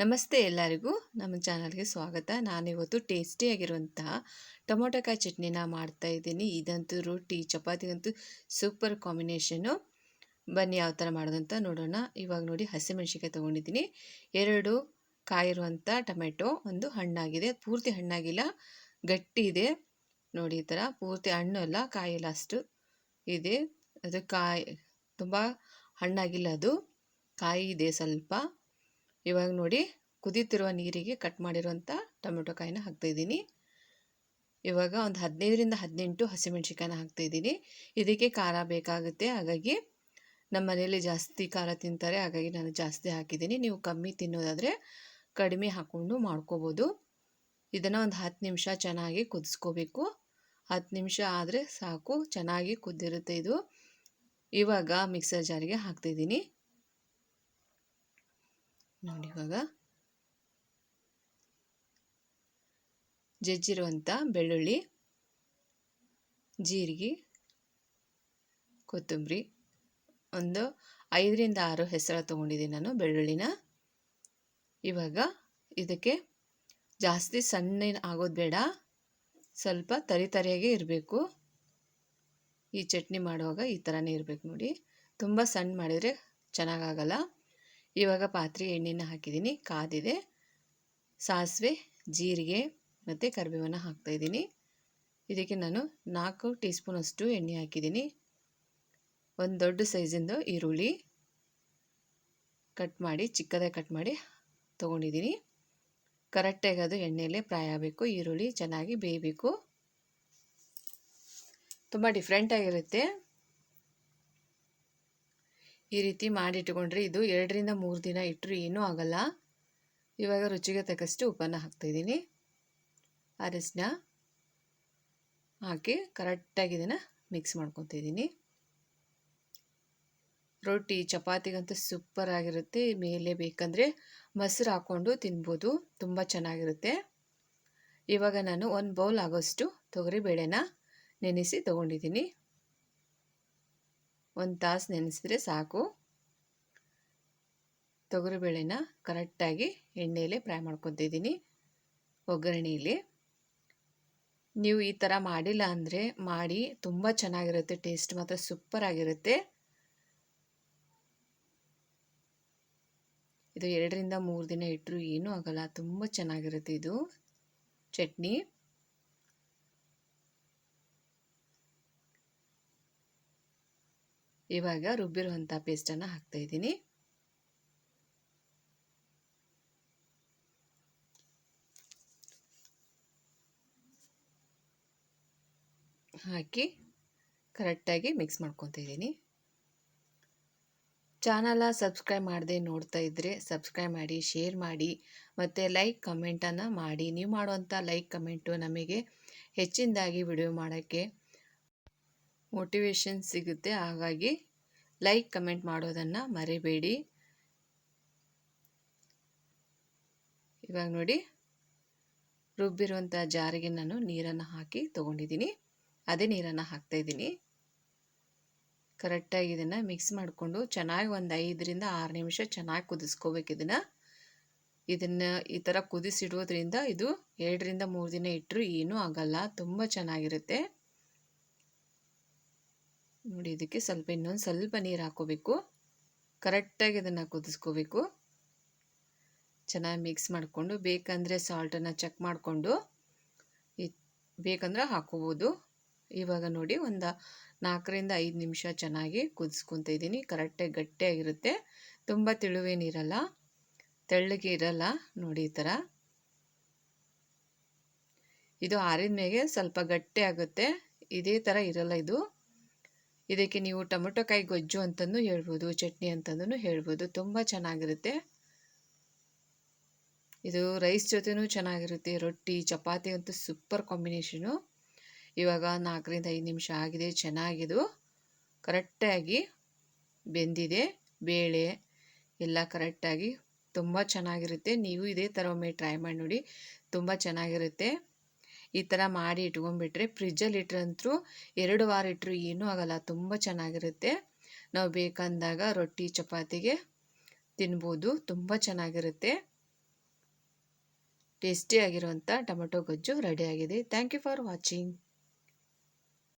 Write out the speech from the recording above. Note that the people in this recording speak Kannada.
ನಮಸ್ತೆ ಎಲ್ಲರಿಗೂ. ನಮ್ಮ ಚಾನಲ್ಗೆ ಸ್ವಾಗತ. ನಾನಿವತ್ತು ಟೇಸ್ಟಿಯಾಗಿರುವಂತಹ ಟೊಮೊಟೊಕಾಯಿ ಚಟ್ನಿನ ಮಾಡ್ತಾ ಇದ್ದೀನಿ. ಇದಂತೂ ರೊಟ್ಟಿ ಚಪಾತಿಗಂತೂ ಸೂಪರ್ ಕಾಂಬಿನೇಷನು ಬನ್ನಿ ಯಾವ ಥರ ಮಾಡೋದಂತ ನೋಡೋಣ. ಇವಾಗ ನೋಡಿ ಹಸಿಮೆಣ್ಸಿಕಾಯಿ ತೊಗೊಂಡಿದ್ದೀನಿ. ಎರಡು ಕಾಯಿರುವಂಥ ಟೊಮೆಟೊ, ಒಂದು ಹಣ್ಣಾಗಿದೆ. ಪೂರ್ತಿ ಹಣ್ಣಾಗಿಲ್ಲ, ಗಟ್ಟಿ ಇದೆ. ನೋಡಿ ಈ ಥರ ಪೂರ್ತಿ ಹಣ್ಣು ಅಲ್ಲ, ಕಾಯಿಲ್ಲ ಅಷ್ಟು ಇದೆ. ಅದು ಕಾಯಿ, ತುಂಬ ಹಣ್ಣಾಗಿಲ್ಲ ಅದು. ಕಾಯಿ ಇದೆ ಸ್ವಲ್ಪ. ಇವಾಗ ನೋಡಿ ಕುದೀತಿರುವ ನೀರಿಗೆ ಕಟ್ ಮಾಡಿರುವಂಥ ಟೊಮೆಟೊ ಕಾಯಿನ ಹಾಕ್ತಾಯಿದ್ದೀನಿ ಇವಾಗ ಒಂದು ಹದಿನೈದರಿಂದ ಹದಿನೆಂಟು ಹಸಿಮೆಣ್ಸಿಕಾಯಿನ ಹಾಕ್ತಾಯಿದ್ದೀನಿ ಇದಕ್ಕೆ ಖಾರ ಬೇಕಾಗುತ್ತೆ. ಹಾಗಾಗಿ ನಮ್ಮ ಮನೆಯಲ್ಲಿ ಜಾಸ್ತಿ ಖಾರ ತಿಂತಾರೆ. ಹಾಗಾಗಿ ನಾನು ಜಾಸ್ತಿ ಹಾಕಿದ್ದೀನಿ. ನೀವು ಕಮ್ಮಿ ತಿನ್ನೋದಾದರೆ ಕಡಿಮೆ ಹಾಕ್ಕೊಂಡು ಮಾಡ್ಕೋಬೋದು. ಇದನ್ನು ಒಂದು ಹತ್ತು ನಿಮಿಷ ಚೆನ್ನಾಗಿ ಕುದಿಸ್ಕೋಬೇಕು. ಹತ್ತು ನಿಮಿಷ ಆದರೆ ಸಾಕು. ಚೆನ್ನಾಗಿ ಕುದ್ದಿರುತ್ತೆ ಇದು. ಇವಾಗ ಮಿಕ್ಸರ್ ಜಾರಿಗೆ ಹಾಕ್ತಾಯಿದ್ದೀನಿ ನೋಡಿ ಇವಾಗ. ಜಜ್ಜಿರುವಂಥ ಬೆಳ್ಳುಳ್ಳಿ, ಜೀರಿಗೆ, ಕೊತ್ತಂಬರಿ, ಒಂದು ಐದರಿಂದ ಆರು ಹೆಸರು ತೊಗೊಂಡಿದ್ದೀನಿ ನಾನು ಬೆಳ್ಳುಳ್ಳಿನ. ಇವಾಗ ಇದಕ್ಕೆ ಜಾಸ್ತಿ ಸಣ್ಣ ಆಗೋದು ಬೇಡ, ಸ್ವಲ್ಪ ತರಿ ತರಿಯಾಗಿ ಇರಬೇಕು. ಈ ಚಟ್ನಿ ಮಾಡುವಾಗ ಈ ಥರನೇ ಇರಬೇಕು ನೋಡಿ. ತುಂಬ ಸಣ್ಣ ಮಾಡಿದರೆ ಚೆನ್ನಾಗಾಗಲ್ಲ. ಇವಾಗ ಪಾತ್ರೆ ಎಣ್ಣೆನ ಹಾಕಿದ್ದೀನಿ, ಕಾದಿದೆ. ಸಾಸಿವೆ, ಜೀರಿಗೆ ಮತ್ತು ಕರಿಬೇವನ್ನು ಹಾಕ್ತಾಯಿದ್ದೀನಿ ಇದಕ್ಕೆ ನಾನು ನಾಲ್ಕು ಟೀ ಸ್ಪೂನಷ್ಟು ಎಣ್ಣೆ ಹಾಕಿದ್ದೀನಿ. ಒಂದು ದೊಡ್ಡ ಸೈಜಿಂದು ಈರುಳ್ಳಿ ಕಟ್ ಮಾಡಿ, ಚಿಕ್ಕದಾಗಿ ಕಟ್ ಮಾಡಿ ತೊಗೊಂಡಿದ್ದೀನಿ. ಕರೆಕ್ಟಾಗಿ ಅದು ಎಣ್ಣೆಯಲ್ಲೇ ಫ್ರೈ ಆಗಬೇಕು, ಈರುಳ್ಳಿ ಚೆನ್ನಾಗಿ ಬೇಯಬೇಕು. ತುಂಬ ಡಿಫ್ರೆಂಟಾಗಿರುತ್ತೆ ಈ ರೀತಿ ಮಾಡಿಟ್ಕೊಂಡ್ರೆ ಇದು ಎರಡರಿಂದ ಮೂರು ದಿನ ಇಟ್ಟರು ಏನೂ ಆಗಲ್ಲ. ಇವಾಗ ರುಚಿಗೆ ತಕ್ಕಷ್ಟು ಉಪ್ಪನ್ನು ಹಾಕ್ತಾಯಿದ್ದೀನಿ. ಅರಸನ್ನ ಹಾಕಿ ಕರೆಕ್ಟಾಗಿ ಇದನ್ನು ಮಿಕ್ಸ್ ಮಾಡ್ಕೊತಿದ್ದೀನಿ. ರೊಟ್ಟಿ, ಚಪಾತಿಗಂತೂ ಸೂಪರ್ ಆಗಿರುತ್ತೆ ಮೇಲೆ ಬೇಕಂದರೆ ಮೊಸರು ಹಾಕ್ಕೊಂಡು ತಿನ್ಬೋದು. ತುಂಬ ಚೆನ್ನಾಗಿರುತ್ತೆ. ಇವಾಗ ನಾನು ಒಂದು ಬೌಲ್ ಆಗೋಷ್ಟು ತೊಗರಿಬೇಳೆನ ನೆನೆಸಿ ತೊಗೊಂಡಿದ್ದೀನಿ. ಒಂದು ತಾಸು ನೆನೆಸಿದ್ರೆ ಸಾಕು. ತೊಗರಿಬೇಳೆನ ಕರೆಕ್ಟಾಗಿ ಎಣ್ಣೆಯಲ್ಲಿ ಫ್ರೈ ಮಾಡ್ಕೊತಿದ್ದೀನಿ. ಒಗ್ಗರಣೆಯಲ್ಲಿ ನೀವು ಈ ಥರ ಮಾಡಿಲ್ಲ ಅಂದರೆ ಮಾಡಿ, ತುಂಬ ಚೆನ್ನಾಗಿರುತ್ತೆ, ಟೇಸ್ಟ್ ಮಾತ್ರ ಸೂಪರ್ ಆಗಿರುತ್ತೆ ಇದು ಎರಡರಿಂದ ಮೂರು ದಿನ ಇಟ್ಟರು ಏನೂ ಆಗಲ್ಲ, ತುಂಬ ಚೆನ್ನಾಗಿರುತ್ತೆ ಇದು. ಚಟ್ನಿ. ಇವಾಗ ರುಬ್ಬಿರುವಂಥ ಪೇಸ್ಟನ್ನು ಹಾಕ್ತಾಯಿದ್ದೀನಿ ಹಾಕಿ ಕರೆಕ್ಟಾಗಿ ಮಿಕ್ಸ್ ಮಾಡ್ಕೊತಿದ್ದೀನಿ ಚಾನಲ ಸಬ್ಸ್ಕ್ರೈಬ್ ಮಾಡದೆ ನೋಡ್ತಾ ಇದ್ದರೆ ಸಬ್ಸ್ಕ್ರೈಬ್ ಮಾಡಿ ಶೇರ್ ಮಾಡಿ, ಮತ್ತು ಲೈಕ್ ಕಮೆಂಟನ್ನು ಮಾಡಿ. ನೀವು ಮಾಡುವಂಥ ಲೈಕ್ ಕಮೆಂಟು ನಮಗೆ ಹೆಚ್ಚಿನದಾಗಿ ವಿಡಿಯೋ ಮಾಡೋಕ್ಕೆ ಮೋಟಿವೇಶನ್ ಸಿಗುತ್ತೆ. ಹಾಗಾಗಿ ಲೈಕ್ ಕಮೆಂಟ್ ಮಾಡೋದನ್ನು ಮರಿಬೇಡಿ. ಇವಾಗ ನೋಡಿ ರುಬ್ಬಿರುವಂಥ ಜಾರಿಗೆ ನಾನು ನೀರನ್ನು ಹಾಕಿ ತೊಗೊಂಡಿದ್ದೀನಿ. ಅದೇ ನೀರನ್ನು ಹಾಕ್ತಾಯಿದ್ದೀನಿ ಕರೆಕ್ಟಾಗಿ ಇದನ್ನು ಮಿಕ್ಸ್ ಮಾಡಿಕೊಂಡು ಚೆನ್ನಾಗಿ ಒಂದು ಐದರಿಂದ ಆರು ನಿಮಿಷ ಚೆನ್ನಾಗಿ ಕುದಿಸ್ಕೋಬೇಕು ಇದನ್ನು. ಇದನ್ನು ಈ ಥರ ಕುದಿಸಿಡೋದ್ರಿಂದ ಇದು ಎರಡರಿಂದ ಮೂರು ದಿನ ಇಟ್ಟರೂ ಏನೂ ಆಗಲ್ಲ. ತುಂಬ ಚೆನ್ನಾಗಿರುತ್ತೆ. ನೋಡಿ, ಇದಕ್ಕೆ ಸ್ವಲ್ಪ ಇನ್ನೊಂದು ಸ್ವಲ್ಪ ನೀರು ಹಾಕೋಬೇಕು. ಕರೆಕ್ಟಾಗಿ ಇದನ್ನು ಕುದಿಸ್ಕೋಬೇಕು. ಚೆನ್ನಾಗಿ ಮಿಕ್ಸ್ ಮಾಡಿಕೊಂಡು, ಬೇಕಂದರೆ ಸಾಲ್ಟನ್ನು ಚೆಕ್ ಮಾಡಿಕೊಂಡು ಬೇಕಂದ್ರೆ ಹಾಕೋಬೋದು. ಇವಾಗ ನೋಡಿ, ಒಂದು ನಾಲ್ಕರಿಂದ ಐದು ನಿಮಿಷ ಚೆನ್ನಾಗಿ ಕುದಿಸ್ಕೊತ ಇದ್ದೀನಿ. ಕರೆಕ್ಟಾಗಿ ಗಟ್ಟಿಯಾಗಿರುತ್ತೆ. ತುಂಬ ತಿಳುವೇನಿರಲ್ಲ ತೆಳ್ಳಗೆ ಇರಲ್ಲ ನೋಡಿ ಈ ಥರ. ಇದು ಆರಿದ ಮೇಲೆ ಸ್ವಲ್ಪ ಗಟ್ಟಿ ಆಗುತ್ತೆ. ಇದೇ ಥರ ಇರಲ್ಲ ಇದು. ಇದಕ್ಕೆ ನೀವು ಟೊಮೆಟೊ ಕಾಯಿ ಗೊಜ್ಜು ಅಂತಲೂ ಹೇಳ್ಬೋದು, ಚಟ್ನಿ ಅಂತಂದೂ ಹೇಳ್ಬೋದು. ತುಂಬ ಚೆನ್ನಾಗಿರುತ್ತೆ. ಇದು ರೈಸ್ ಜೊತೆನೂ ಚೆನ್ನಾಗಿರುತ್ತೆ. ರೊಟ್ಟಿ, ಚಪಾತಿ ಅಂತೂ ಸೂಪರ್ ಕಾಂಬಿನೇಷನು. ಇವಾಗ ನಾಲ್ಕರಿಂದ ಐದು ನಿಮಿಷ ಆಗಿದೆ. ಚೆನ್ನಾಗಿದು. ಕರೆಕ್ಟಾಗಿ ಬೆಂದಿದೆ. ಬೇಳೆ ಎಲ್ಲ ಕರೆಕ್ಟಾಗಿ ತುಂಬ ಚೆನ್ನಾಗಿರುತ್ತೆ. ನೀವು ಇದೇ ಥರ ಒಮ್ಮೆ ಟ್ರೈ ಮಾಡಿ ನೋಡಿ. ತುಂಬ ಚೆನ್ನಾಗಿರುತ್ತೆ. ಈ ಥರ ಮಾಡಿ ಇಟ್ಕೊಂಡ್ಬಿಟ್ರೆ ಫ್ರಿಜ್ಜಲ್ಲಿ ಇಟ್ರಂತೂ ಎರಡು ವಾರ ಇಟ್ಟರು ಏನೂ ಆಗಲ್ಲ, ತುಂಬ ಚೆನ್ನಾಗಿರುತ್ತೆ. ನಾವು ಬೇಕಂದಾಗ ರೊಟ್ಟಿ, ಚಪಾತಿಗೆ ತಿನ್ಬೋದು, ತುಂಬ ಚೆನ್ನಾಗಿರುತ್ತೆ. ಟೇಸ್ಟಿಯಾಗಿರುವಂಥ ಟೊಮೆಟೊ ಗೊಜ್ಜು ರೆಡಿಯಾಗಿದೆ ಥ್ಯಾಂಕ್ ಯು ಫಾರ್ ವಾಚಿಂಗ್